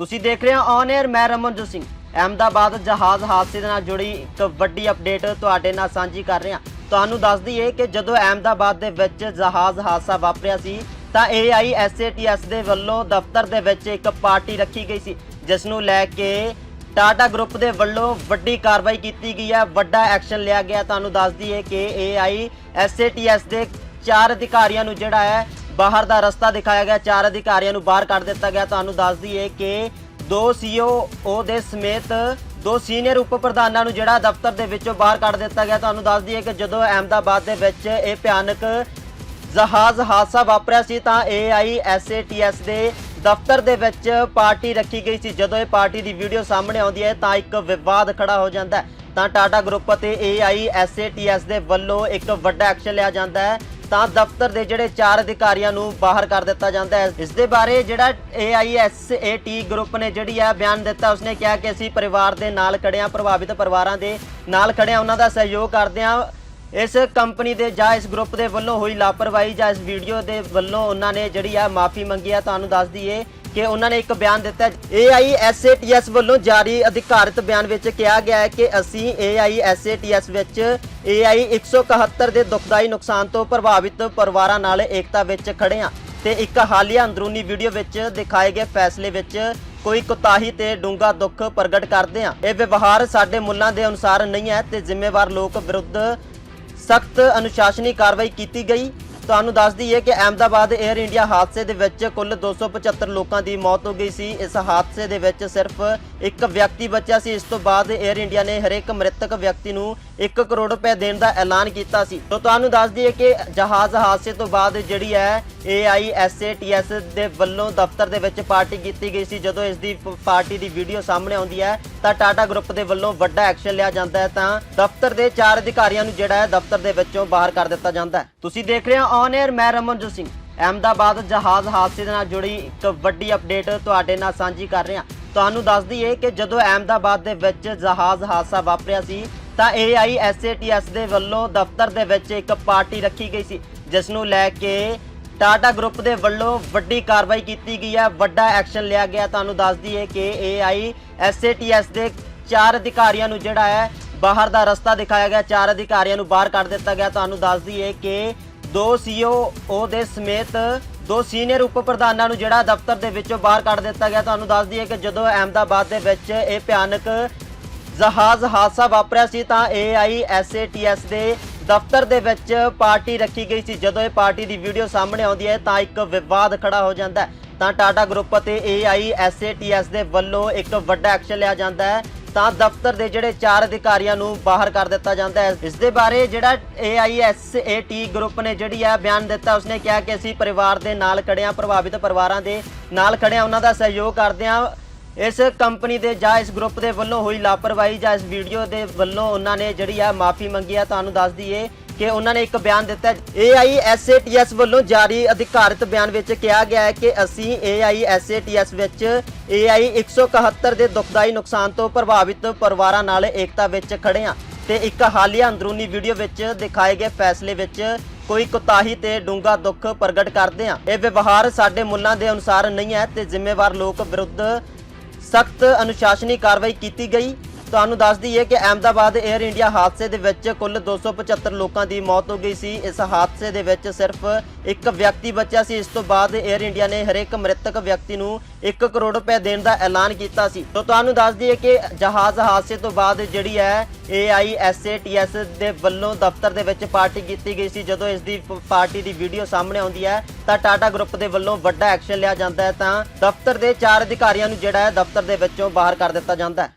ਤੁਸੀਂ ਦੇਖ ਰਹੇ ਹੋ ਔਨ 에ਅਰ ਮੈਂ ਰਮਨਜੋਤ ਸਿੰਘ। ਅਹਿਮਦਾਬਾਦ ਜਹਾਜ਼ ਹਾਦਸੇ ਦੇ ਨਾਲ ਜੁੜੀ ਇੱਕ ਵੱਡੀ ਅਪਡੇਟ ਤੁਹਾਡੇ ਨਾਲ ਸਾਂਝੀ ਕਰ ਰਹੇ। ਹਾਂ ਤੁਹਾਨੂੰ ਦੱਸ ਦਈਏ ਕਿ ਜਦੋਂ ਅਹਿਮਦਾਬਾਦ ਦੇ ਵਿੱਚ ਜਹਾਜ਼ ਹਾਦਸਾ ਵਾਪਰਿਆ ਸੀ, ਤਾਂ AISATS ਦੇ ਵੱਲੋਂ ਦਫ਼ਤਰ ਦੇ ਵਿੱਚ ਇੱਕ ਪਾਰਟੀ ਰੱਖੀ ਗਈ ਸੀ, ਜਿਸ ਨੂੰ ਲੈ ਕੇ ਟਾਟਾ ਗਰੁੱਪ ਦੇ ਵੱਲੋਂ ਵੱਡੀ ਕਾਰਵਾਈ ਕੀਤੀ ਗਈ ਹੈ, ਵੱਡਾ ਐਕਸ਼ਨ ਲਿਆ ਗਿਆ। ਤੁਹਾਨੂੰ ਦੱਸ ਦਈਏ ਕਿ AISATS ਦੇ ਚਾਰ ਅਧਿਕਾਰੀਆਂ ਨੂੰ ਜਿਹੜਾ ਹੈ ਬਾਹਰ ਦਾ ਰਸਤਾ ਦਿਖਾਇਆ ਗਿਆ। ਚਾਰ ਅਧਿਕਾਰੀਆਂ ਨੂੰ ਬਾਹਰ ਕੱਢ ਦਿੱਤਾ ਗਿਆ। ਤੁਹਾਨੂੰ ਦੱਸ ਦਈਏ ਕਿ ਦੋ ਸੀਓ ਦੇ ਸਮੇਤ ਦੋ ਸੀਨੀਅਰ ਉਪ ਪ੍ਰਧਾਨਾਂ ਨੂੰ ਜਿਹੜਾ ਦਫ਼ਤਰ ਦੇ ਵਿੱਚੋਂ ਬਾਹਰ ਕੱਢ ਦਿੱਤਾ ਗਿਆ। ਤੁਹਾਨੂੰ ਦੱਸ ਦਈਏ ਕਿ ਜਦੋਂ ਅਹਿਮਦਾਬਾਦ ਦੇ ਵਿੱਚ ਇਹ ਭਿਆਨਕ ਜਹਾਜ਼ ਹਾਦਸਾ ਵਾਪਰਿਆ ਸੀ ਤਾਂ AISATS ਦੇ ਦਫ਼ਤਰ ਦੇ ਵਿੱਚ ਪਾਰਟੀ ਰੱਖੀ ਗਈ ਸੀ। ਜਦੋਂ ਇਹ ਪਾਰਟੀ ਦੀ ਵੀਡੀਓ ਸਾਹਮਣੇ ਆਉਂਦੀ ਹੈ ਤਾਂ ਇੱਕ ਵਿਵਾਦ ਖੜਾ ਹੋ ਜਾਂਦਾ ਹੈ। ਤਾਂ ਟਾਟਾ ਗਰੁੱਪ ਅਤੇ AISATS ਦੇ ਵੱਲੋਂ ਇੱਕ ਵੱਡਾ ਐਕਸ਼ਨ ਲਿਆ ਜਾਂਦਾ ਹੈ। ਤਾਂ ਦਫ਼ਤਰ ਦੇ ਜਿਹੜੇ ਚਾਰ ਅਧਿਕਾਰੀਆਂ ਨੂੰ ਬਾਹਰ ਕਰ ਦਿੱਤਾ ਜਾਂਦਾ ਹੈ। ਇਸ ਦੇ ਬਾਰੇ ਜਿਹੜਾ AISAT ਗਰੁੱਪ ਨੇ ਜਿਹੜੀ ਆ ਬਿਆਨ ਦਿੱਤਾ, ਉਸਨੇ ਕਿਹਾ ਕਿ ਅਸੀਂ ਪਰਿਵਾਰ ਦੇ ਨਾਲ ਖੜੇ ਹਾਂ, ਪ੍ਰਭਾਵਿਤ ਪਰਿਵਾਰਾਂ ਦੇ ਨਾਲ ਖੜੇ ਹਾਂ, ਉਹਨਾਂ ਦਾ ਸਹਿਯੋਗ ਕਰਦੇ ਹਾਂ। ਇਸ ਕੰਪਨੀ ਦੇ ਜਾਂ ਇਸ ਗਰੁੱਪ ਦੇ ਵੱਲੋਂ ਹੋਈ ਲਾਪਰਵਾਹੀ ਜਾਂ ਇਸ ਵੀਡੀਓ ਦੇ ਵੱਲੋਂ ਉਹਨਾਂ ਨੇ ਜਿਹੜੀ ਆ ਮਾਫੀ ਮੰਗੀ ਆ ਤੁਹਾਨੂੰ ਦੱਸ ਦਈਏ ਕਿ ਉਹਨਾਂ ਨੇ ਇੱਕ ਬਿਆਨ ਦਿੱਤਾ AISATS ਵੱਲੋਂ ਜਾਰੀ ਅਧਿਕਾਰਤ ਬਿਆਨ ਵਿੱਚ ਕਿਹਾ ਗਿਆ ਹੈ ਕਿ ਅਸੀਂ AISATS ਵਿੱਚ AI 171 ਦੇ ਦੁਖਦਾਈ ਨੁਕਸਾਨ ਤੋਂ ਪ੍ਰਭਾਵਿਤ ਪਰਿਵਾਰਾਂ ਨਾਲ ਏਕਤਾ ਵਿੱਚ ਖੜੇ ਹਾਂ ਤੇ ਇੱਕ ਹਾਲੀਆ ਅੰਦਰੂਨੀ ਵੀਡੀਓ ਵਿੱਚ ਦਿਖਾਏ ਗਏ ਫੈਸਲੇ ਵਿੱਚ ਕੋਈ ਕੁਤਾਹੀ ਤੇ ਡੂੰਘਾ ਦੁੱਖ ਪ੍ਰਗਟ ਕਰਦੇ ਹਾਂ। ਇਹ ਵਿਵਹਾਰ ਸਾਡੇ ਮੁੱਲਾਂ ਦੇ ਅਨੁਸਾਰ ਨਹੀਂ ਹੈ ਤੇ ਜ਼ਿੰਮੇਵਾਰ ਲੋਕ ਵਿਰੁੱਧ ਸਖਤ ਅਨੁਸ਼ਾਸਨੀ ਕਾਰਵਾਈ ਕੀਤੀ ਗਈ। ਤੁਹਾਨੂੰ ਦੱਸ ਦਈਏ ਕਿ ਅਹਿਮਦਾਬਾਦ 에ਅਰ ਇੰਡੀਆ ਹਾਦਸੇ ਦੇ ਵਿੱਚ ਕੁੱਲ 275 ਲੋਕਾਂ ਦੀ ਮੌਤ ਹੋ ਗਈ ਸੀ। ਇਸ ਹਾਦਸੇ ਦੇ ਵਿੱਚ ਸਿਰਫ ਇੱਕ ਵਿਅਕਤੀ ਬਚਿਆ ਸੀ, ਇਸ ਤੋਂ ਬਾਅਦ 에ਅਰ ਇੰਡੀਆ ਨੇ ਹਰੇਕ ਮ੍ਰਿਤਕ ਵਿਅਕਤੀ ਨੂੰ 1 ਕਰੋੜ ਰੁਪਏ ਦੇਣ ਦਾ ਐਲਾਨ ਕੀਤਾ ਸੀ। ਤੋਂ ਤੁਹਾਨੂੰ ਦੱਸ ਦਈਏ ਕਿ ਜਹਾਜ਼ ਹਾਦਸੇ ਤੋਂ ਬਾਅਦ ਜਿਹੜੀ ਹੈ AISATS ਦੇ ਵੱਲੋਂ ਦਫ਼ਤਰ ਦੇ ਵਿੱਚ ਪਾਰਟੀ ਕੀਤੀ ਗਈ ਸੀ। ਜਦੋਂ ਇਸ ਦੀ ਪਾਰਟੀ ਦੀ ਵੀਡੀਓ ਸਾਹਮਣੇ ਆਉਂਦੀ ਹੈ, ਤਾਂ ਟਾਟਾ ਗਰੁੱਪ ਦੇ ਵੱਲੋਂ ਵੱਡਾ ਐਕਸ਼ਨ ਲਿਆ ਜਾਂਦਾ ਹੈ, ਤਾਂ ਦਫ਼ਤਰ ਦੇ ਚਾਰ ਅਧਿਕਾਰੀਆਂ ਨੂੰ ਜਿਹੜਾ ਹੈ ਦਫ਼ਤਰ ਦੇ ਵਿੱਚੋਂ ਬਾਹਰ ਕਰ ਦਿੱਤਾ ਜਾਂਦਾ ਹੈ। ਤੁਸੀਂ ਦੇਖ ਰਹੇ ਹੋ ਔਨ 에ਅਰ ਮੈਂ ਰਮਨਜੋਤ ਸਿੰਘ। ਅਹਿਮਦਾਬਾਦ ਜਹਾਜ਼ ਹਾਦਸੇ ਦੇ ਨਾਲ ਜੁੜੀ ਇੱਕ ਵੱਡੀ ਅਪਡੇਟ ਤੁਹਾਡੇ ਨਾਲ ਸਾਂਝੀ ਕਰ ਰਹੇ। ਹਾਂ ਤੁਹਾਨੂੰ ਦੱਸ ਦਈਏ ਕਿ ਜਦੋਂ ਅਹਿਮਦਾਬਾਦ ਦੇ ਵਿੱਚ ਜਹਾਜ਼ ਹਾਦਸਾ ਵਾਪਰਿਆ ਸੀ, ਤਾਂ AISATS ਦੇ ਵੱਲੋਂ ਦਫ਼ਤਰ ਦੇ ਵਿੱਚ ਇੱਕ ਪਾਰਟੀ ਰੱਖੀ ਗਈ ਸੀ, ਜਿਸ ਨੂੰ ਲੈ ਕੇ ਟਾਟਾ ਗਰੁੱਪ ਦੇ ਵੱਲੋਂ ਵੱਡੀ ਕਾਰਵਾਈ ਕੀਤੀ ਗਈ ਹੈ, ਵੱਡਾ ਐਕਸ਼ਨ ਲਿਆ ਗਿਆ। ਤੁਹਾਨੂੰ ਦੱਸ ਦਈਏ ਕਿ AISATS ਦੇ ਚਾਰ ਅਧਿਕਾਰੀਆਂ ਨੂੰ ਜਿਹੜਾ ਹੈ, ਬਾਹਰ ਦਾ ਰਸਤਾ ਦਿਖਾਇਆ ਗਿਆ, ਚਾਰ ਅਧਿਕਾਰੀਆਂ ਨੂੰ ਬਾਹਰ ਕੱਢ ਦਿੱਤਾ ਗਿਆ। ਤੁਹਾਨੂੰ ਦੱਸ ਦਈਏ ਕਿ ਦੋ ਸੀਓ ਦੇ ਸਮੇਤ ਦੋ ਸੀਨੀਅਰ ਉਪ ਪ੍ਰਧਾਨਾਂ ਨੂੰ ਜਿਹੜਾ ਦਫ਼ਤਰ ਦੇ ਵਿੱਚੋਂ ਬਾਹਰ ਕੱਢ ਦਿੱਤਾ ਗਿਆ। ਤੁਹਾਨੂੰ ਦੱਸ ਦਈਏ ਕਿ ਜਦੋਂ ਅਹਿਮਦਾਬਾਦ ਦੇ ਵਿੱਚ ਇਹ ਭਿਆਨਕ ਜਹਾਜ਼ ਹਾਦਸਾ ਵਾਪਰਿਆ ਸੀ, ਤਾਂ AISATS ਦੇ ਦਫ਼ਤਰ ਦੇ ਵਿੱਚ ਪਾਰਟੀ ਰੱਖੀ ਗਈ ਸੀ। ਜਦੋਂ ਇਹ ਪਾਰਟੀ ਦੀ ਵੀਡੀਓ ਸਾਹਮਣੇ ਆਉਂਦੀ ਹੈ, ਤਾਂ ਇੱਕ ਵਿਵਾਦ ਖੜਾ ਹੋ ਜਾਂਦਾ ਹੈ। ਤਾਂ ਟਾਟਾ ਗਰੁੱਪ ਅਤੇ AISATS ਦੇ ਵੱਲੋਂ ਇੱਕ ਵੱਡਾ ਐਕਸ਼ਨ ਲਿਆ ਜਾਂਦਾ ਹੈ। ਤਾਂ ਦਫ਼ਤਰ ਦੇ ਜਿਹੜੇ ਚਾਰ ਅਧਿਕਾਰੀਆਂ ਨੂੰ ਬਾਹਰ ਕਰ ਦਿੱਤਾ ਜਾਂਦਾ ਹੈ। ਇਸ ਦੇ ਬਾਰੇ ਜਿਹੜਾ AISAT ਗਰੁੱਪ ਨੇ ਜਿਹੜੀ ਆ ਬਿਆਨ ਦਿੱਤਾ, ਉਸਨੇ ਕਿਹਾ ਕਿ ਅਸੀਂ ਪਰਿਵਾਰ ਦੇ ਨਾਲ ਖੜਿਆਂ ਪ੍ਰਭਾਵਿਤ ਪਰਿਵਾਰਾਂ ਦੇ ਨਾਲ ਖੜੇ ਉਹਨਾਂ ਦਾ ਸਹਿਯੋਗ ਕਰਦੇ ਹਾਂ। ਇਸ ਕੰਪਨੀ ਦੇ ਜਾਂ ਇਸ ਗਰੁੱਪ ਦੇ ਵੱਲੋਂ ਹੋਈ ਲਾਪਰਵਾਹੀ ਜਾਂ ਇਸ ਵੀਡੀਓ ਦੇ ਵੱਲੋਂ ਉਹਨਾਂ ਨੇ ਜਿਹੜੀ ਆ ਮਾਫੀ ਮੰਗੀ ਆ, ਤੁਹਾਨੂੰ ਦੱਸ ਦਈਏ ਕਿ ਉਹਨਾਂ ਨੇ ਇੱਕ ਬਿਆਨ ਦਿੱਤਾ AISATS ਵੱਲੋਂ ਜਾਰੀ ਅਧਿਕਾਰਤ ਬਿਆਨ ਵਿੱਚ ਕਿਹਾ ਗਿਆ ਹੈ ਕਿ ਅਸੀਂ AISATS ਵਿੱਚ AI 171 ਦੇ ਦੁਖਦਾਈ ਨੁਕਸਾਨ ਤੋਂ ਪ੍ਰਭਾਵਿਤ ਪਰਿਵਾਰਾਂ ਨਾਲ ਏਕਤਾ ਵਿੱਚ ਖੜੇ ਹਾਂ ਤੇ ਇੱਕ ਹਾਲੀਆ ਅੰਦਰੂਨੀ ਵੀਡੀਓ ਵਿੱਚ ਦਿਖਾਏ ਗਏ ਫੈਸਲੇ ਵਿੱਚ ਕੋਈ ਕੁਤਾਹੀ ਤੇ ਡੂੰਘਾ ਦੁੱਖ ਪ੍ਰਗਟ ਕਰਦੇ ਹਾਂ। ਇਹ ਵਿਵਹਾਰ ਸਾਡੇ ਮੁੱਲਾਂ ਦੇ ਅਨੁਸਾਰ ਨਹੀਂ ਹੈ ਤੇ ਜ਼ਿੰਮੇਵਾਰ ਲੋਕ ਵਿਰੁੱਧ ਸਖਤ ਅਨੁਸ਼ਾਸਨੀ ਕਾਰਵਾਈ ਕੀਤੀ ਗਈ। ਤੁਹਾਨੂੰ ਦੱਸ ਦਈਏ ਕਿ ਅਹਿਮਦਾਬਾਦ 에ਅਰ ਇੰਡੀਆ ਹਾਦਸੇ ਦੇ ਵਿੱਚ ਕੁੱਲ 275 ਲੋਕਾਂ ਦੀ ਮੌਤ ਹੋ ਗਈ ਸੀ। ਇਸ ਹਾਦਸੇ ਦੇ ਵਿੱਚ ਸਿਰਫ ਇੱਕ ਵਿਅਕਤੀ ਬਚਿਆ ਸੀ। ਇਸ ਤੋਂ ਬਾਅਦ 에ਅਰ ਇੰਡੀਆ ਨੇ ਹਰੇਕ ਮ੍ਰਿਤਕ ਵਿਅਕਤੀ ਨੂੰ 1 ਕਰੋੜ ਰੁਪਏ ਦੇਣ ਦਾ ਐਲਾਨ ਕੀਤਾ ਸੀ। ਤਾਂ ਤੁਹਾਨੂੰ ਦੱਸ ਦਈਏ ਕਿ ਜਹਾਜ਼ ਹਾਦਸੇ ਤੋਂ ਬਾਅਦ ਜਿਹੜੀ ਹੈ AISATS ਦੇ ਵੱਲੋਂ ਦਫ਼ਤਰ ਦੇ ਵਿੱਚ ਪਾਰਟੀ ਕੀਤੀ ਗਈ ਸੀ। ਜਦੋਂ ਇਸ ਦੀ ਪਾਰਟੀ ਦੀ ਵੀਡੀਓ ਸਾਹਮਣੇ ਆਉਂਦੀ ਹੈ, ਤਾਂ ਟਾਟਾ ਗਰੁੱਪ ਦੇ ਵੱਲੋਂ ਵੱਡਾ ਐਕਸ਼ਨ ਲਿਆ ਜਾਂਦਾ ਹੈ। ਤਾਂ ਦਫ਼ਤਰ ਦੇ ਚਾਰ ਅਧਿਕਾਰੀਆਂ ਨੂੰ ਜਿਹੜਾ ਹੈ ਦਫ਼ਤਰ ਦੇ ਵਿੱਚੋਂ ਬਾਹਰ ਕਰ ਦਿੱਤਾ ਜਾਂਦਾ ਹੈ।